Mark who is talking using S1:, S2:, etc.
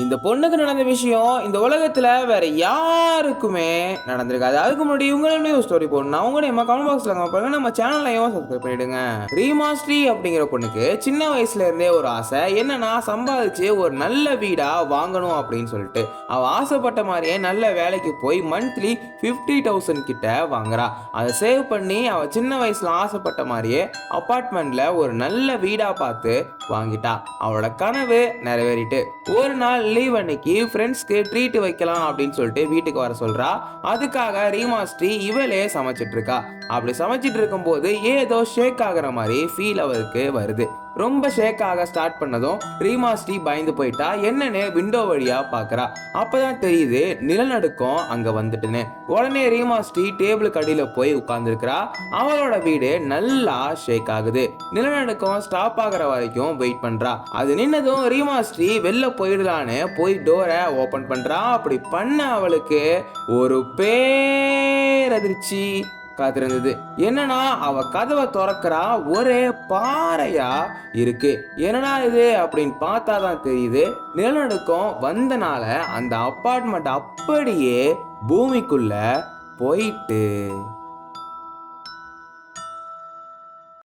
S1: இந்த பொண்ணுக்கு நடந்த விஷயம் இந்த உலகத்தில் வேற யாருக்குமே நடந்திருக்காது. அதுக்கு முன்னாடி இவங்களுமே ஒரு ஸ்டோரி போடணும். அவங்க நம்ம கமெண்ட் பாக்ஸ்ல பாருங்க. நம்ம சேனல்லையும் சப்ஸ்கிரைப் பண்ணிடுங்க. ரீமாஸ்ட்ரி அப்படிங்கிற பொண்ணுக்கு சின்ன வயசுல இருந்தே ஒரு ஆசை. என்னன்னா சம்பாதிச்சு ஒரு நல்ல வீடா வாங்கணும் அப்படின்னு சொல்லிட்டு. அவள் ஆசைப்பட்ட மாதிரியே நல்ல வேலைக்கு போய் மந்த்லி ஃபிஃப்டி தௌசண்ட் கிட்ட வாங்குறா. அதை சேவ் பண்ணி அவள் சின்ன வயசுல ஆசைப்பட்ட மாதிரியே அப்பார்ட்மெண்ட்ல ஒரு நல்ல வீடா பார்த்து வாங்கிட்டா. அவளோட கனவு நிறைவேறிட்டு ஒரு நாள் லீவ் அன்னைக்கு ஃப்ரெண்ட்ஸ்க்கு ட்ரீட் வைக்கலாம் அப்படின்னு சொல்லிட்டு வீட்டுக்கு வர சொல்றா. அதுக்காக ரீமாஸ்ட்ரி இவளே சமைச்சிட்டு இருக்கா. அப்படி சமைச்சிட்டு இருக்கும்போது ஏதோ ஷேக் ஆகுற மாதிரி ஃபீல் அவருக்கு வருது. ரொம்ப ஷேக் ஆக ஸ்டார்ட் பண்ணதும் ரீமா ஸ்ரீ பயந்து போயிட்டா என்னன்னு விண்டோ வழியா பாக்குறா. அப்பதான் தெரியுது நிலநடுக்கம் அங்க வந்துட்டுன்னு. உடனே ரீமா ஸ்ரீ டேபிளுக்கு அடியில போய் உட்கார்ந்துருக்கிறா. அவளோட வீடு நல்லா ஷேக் ஆகுது. நிலநடுக்கம் ஸ்டாப் ஆகுற வரைக்கும் வெயிட் பண்றா. அது நின்னதும் ஸ்ரீ வெளில போயிடலான்னு போய் டோரை ஓபன் பண்றா. அப்படி பண்ண அவளுக்கு ஒரு பேரதிர்ச்சி. காத்திருந்தது. என்னன்னா அவ கதவை திறக்கிறா ஒரே பாறையா இருக்கு. என்னடா இது அப்படின்னு பார்த்தா தான் தெரியுது. நிலநடுக்கம் வந்தனால அந்த அப்பார்ட்மெண்ட் அப்படியே பூமிக்குள்ள போயிட்டு